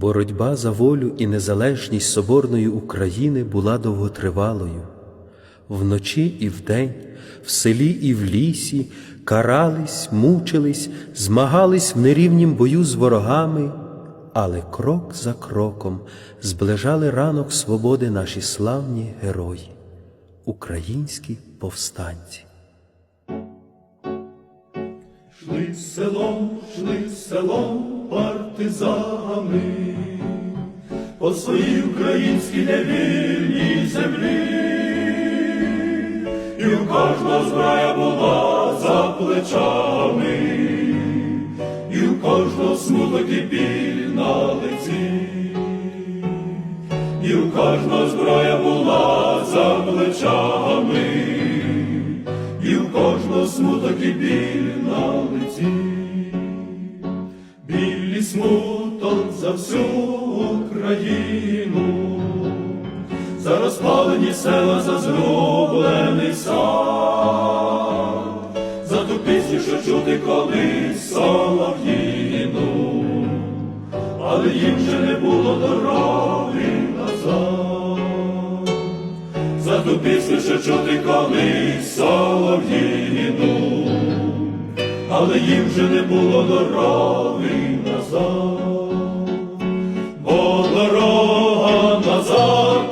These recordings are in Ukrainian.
Боротьба за волю і незалежність соборної України була довготривалою. Вночі і вдень, в селі і в лісі карались, мучились, змагались в нерівнім бою з ворогами, але крок за кроком зближали ранок свободи наші славні герої, українські повстанці. Шли селом, шли селом партизани по своїй українській невільній землі, і у кожного зброя була за плечами, і у кожного смуток і біль на лиці, і у кожного зброя була за плечами. І в кожного смуток і біль на лиці, смуток за всю Україну, за розпалені села, за зроблений сад, за ту пісню, що чути колись солов'їну, але їм вже не було дороги назад. За ту пісню, що чути колись солов'їну, але їм вже не було дороги назад, бо дорога назад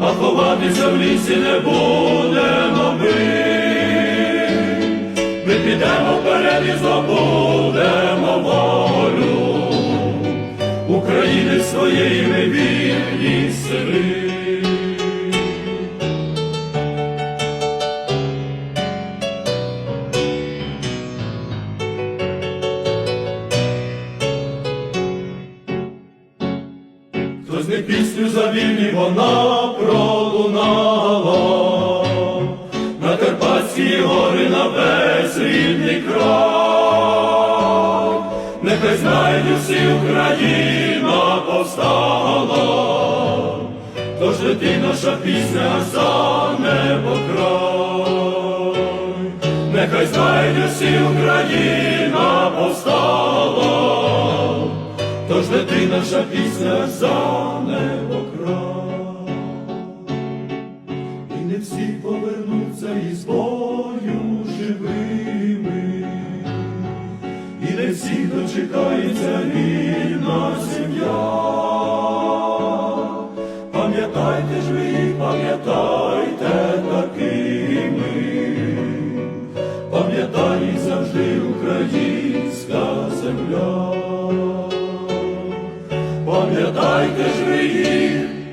а ховатися в лісі не будемо ми. Ми підемо вперед і здобудемо волю. України своєї ми вільні сили. Не пісню за вільні вона пролунала, на Карпатські гори на весь рідний край. Нехай знають усі Україна повстала, тож лети наша пісня за небо край. Нехай знають усі Україна повстала, тож лети наша пісня за небо край. І не всі повернуться із бою живими, і не всі дочекається рідна сім'я. Пам'ятайте ж ви, пам'ятайте такими, пам'ятай завжди українська земля. Пам'ятайте ж ви їх.